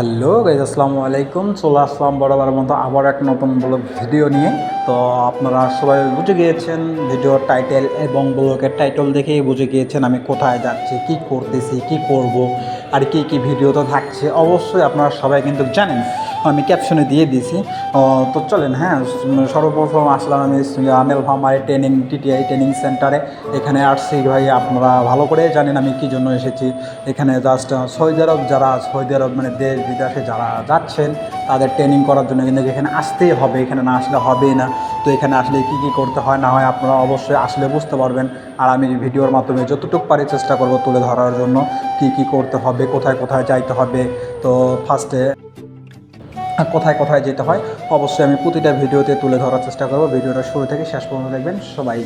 Hello guys, আসসালামু আলাইকুম। চলে আসলাম বরাবর মতো আবার এক নতুন ব্লগ ভিডিও নিয়ে। তো আপনারা সবাই বুঝে গিয়েছেন, ভিডিওর টাইটেল এবং ব্লগের টাইটেল দেখেই বুঝে গিয়েছেন আমি কোথায় যাচ্ছি, কি করতেছি, কি করব, আর কি কি ভিডিও তো থাকছে। অবশ্যই আপনারা সবাই কিন্তু জানেন আমি ক্যাপশনে দিয়ে দিয়েছি। তো চলেন হ্যাঁ সর্বপ্রথম আসলাম আমি আনেল ফার্মারি ট্রেনিং টিটিআই ট্রেনিং সেন্টারে এখানে আসছি, ভাই, আপনারা ভালো করে জানেন আমি কী জন্য এসেছি। এখানে জাস্ট সৌদি আরব যারা সৌদি আরব মানে দেশ বিদেশে যারা যাচ্ছেন, তাদের ট্রেনিং করার জন্য কিন্তু এখানে আসতেই হবে। এখানে না আসলে হবেই না। তো এখানে আসলে কী কী করতে হয়, না হয় আপনারা অবশ্যই আসলে বুঝতে পারবেন। আর আমি ভিডিওর মাধ্যমে যতটুকু পারি চেষ্টা করব তুলে ধরার জন্য। কী কী করতে হবে, কোথায় কোথায় যাইতে হবে। তো ফার্স্টে কোথায় কোথায় যেতে হয়, অবশ্যই আমি প্রতিটা ভিডিওতে তুলে ধরার চেষ্টা করব। ভিডিওটা শুরু থেকে শেষ পর্যন্ত দেখবেন। সবাই